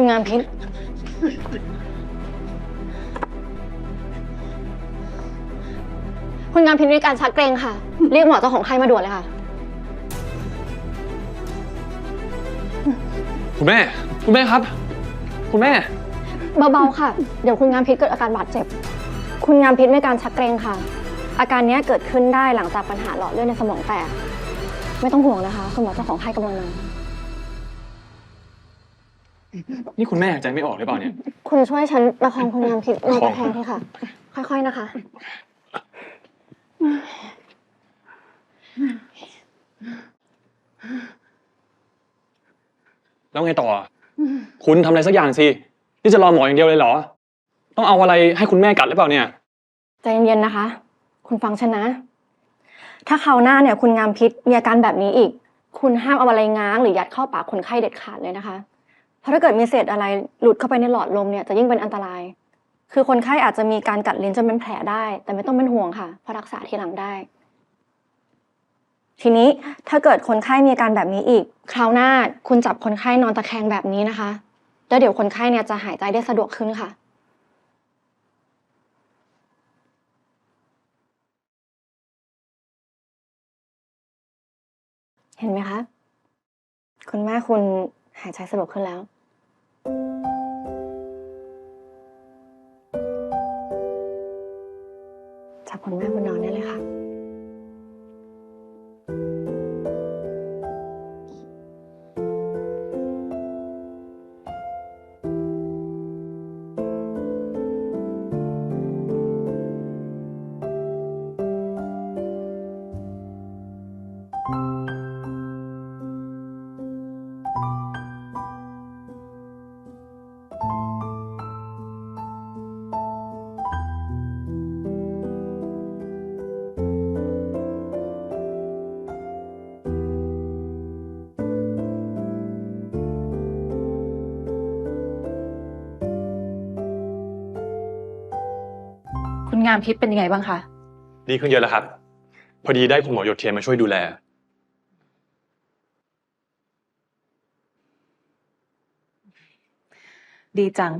คุณงามพิษคุณงามพิษมีอาการชักเกรงค่ะ เรียกหมอเจ้าของไข้มาด่วนเลยค่ะ คุณแม่ คุณแม่ครับ คุณแม่ เบาๆค่ะ เดี๋ยวคุณงามพิษเกิดอาการบาดเจ็บ คุณงามพิษมีอาการชักเกรงค่ะ อาการเนี้ยเกิดขึ้นได้หลังจากปัญหาหลอดเลือดในสมองแตก ไม่ต้องห่วงนะคะ คุณหมอเจ้าของไข้กำลังมา นี่คุณแม่หายใจไม่ออกหรือเปล่าเนี่ย คุณช่วยฉันประคองคุณงามพิษนอนประตะคองแคงทีค่ะ ค่อยๆนะคะ แล้วไงต่อ คุณทำอะไรสักอย่างสิ นี่จะรอหมออย่างเดียวเลยเหรอ ต้องเอาอะไรให้คุณแม่กัดหรือเปล่าเนี่ย ใจเย็นๆนะคะ คุณฟังฉันนะ ถ้าคราวหน้าเนี่ย คุณงามพิษมีอาการแบบนี้อีก คุณห้ามเอาอะไรง้างหรือยัดเข้าปากคนไข้เด็ดขาดเลยนะคะ เพราะถ้าเกิดมีเศษอะไรหลุดเข้าไปในหลอดลมเนี่ยจะยิ่งเป็นอันตราย คือคนไข้อาจจะมีการกัดลิ้นจนเป็นแผลได้ แต่ไม่ต้องเป็นห่วงค่ะเพราะรักษาทีหลังได้ ทีนี้ถ้าเกิดคนไข้มีอาการแบบนี้อีก คราวหน้าคุณจับคนไข้นอนตะแคงแบบนี้นะคะ แล้วเดี๋ยวคนไข้เนี่ยจะหายใจได้สะดวกขึ้นค่ะเห็นไหมคะ คุณแม่คุณ หายใจสะดวกขึ้นแล้ว จับคนแม่บนนอนได้เลยค่ะ คุณงามพิษเป็นยังไงบ้างคะ ดีขึ้นเยอะแล้วครับ พอดีได้คุณหมอหยดเทียนมาช่วยดูแล ดีจัง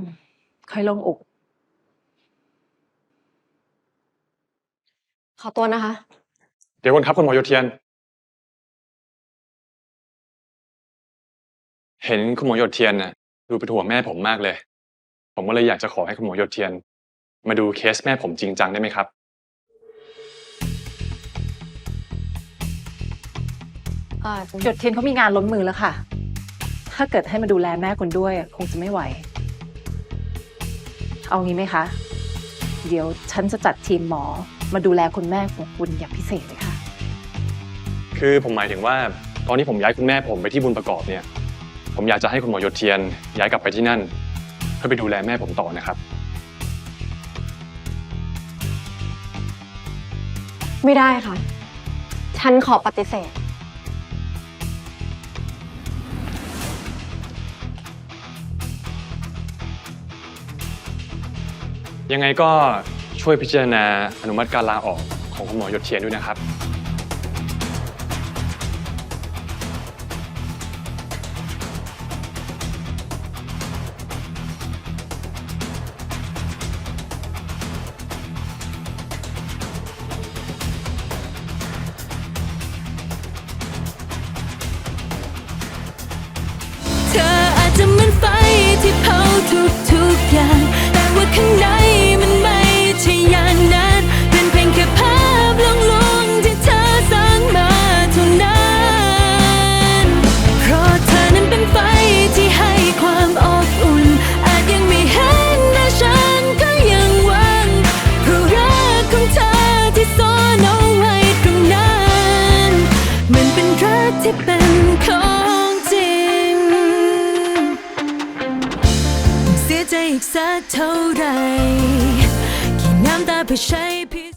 ค่อยโลงอก ขอตัวนะคะ เดี๋ยวก่อนครับคุณหมอหยดเทียน เห็นคุณหมอหยดเทียนน่ะดูเป็นห่วงแม่ผมมากเลย ผมก็เลยอยากจะขอให้คุณหมอหยดเทียน มาดูเคสแม่ผมจริงจังได้ไหมครับเอ่อหยดเทียนเขามีงานล้นมือแล้วค่ะ ถ้าเกิดให้มาดูแลแม่คุณด้วย คงจะไม่ไหว เอางี้ไหมคะ เดี๋ยวฉันจะจัดทีมหมอ มาดูแลคุณแม่ของคุณอย่างพิเศษเลยค่ะ คือผมหมายถึงว่า ตอนที่ผมย้ายคุณแม่ผมไปที่บุญประกอบเนี่ย ผมอยากจะให้คุณหมอหยดเทียนย้ายกลับไปที่นั่น เพื่อไปดูแลแม่ผมต่อนะครับ ไม่ได้ค่ะ ฉันขอปฏิเสธ ยังไงก็ช่วยพิจารณาอนุมัติการลาออกของคุณหมอหยดเทียนด้วยนะครับ กสักเท่าไรกี่น้ำตาเพื่อใช้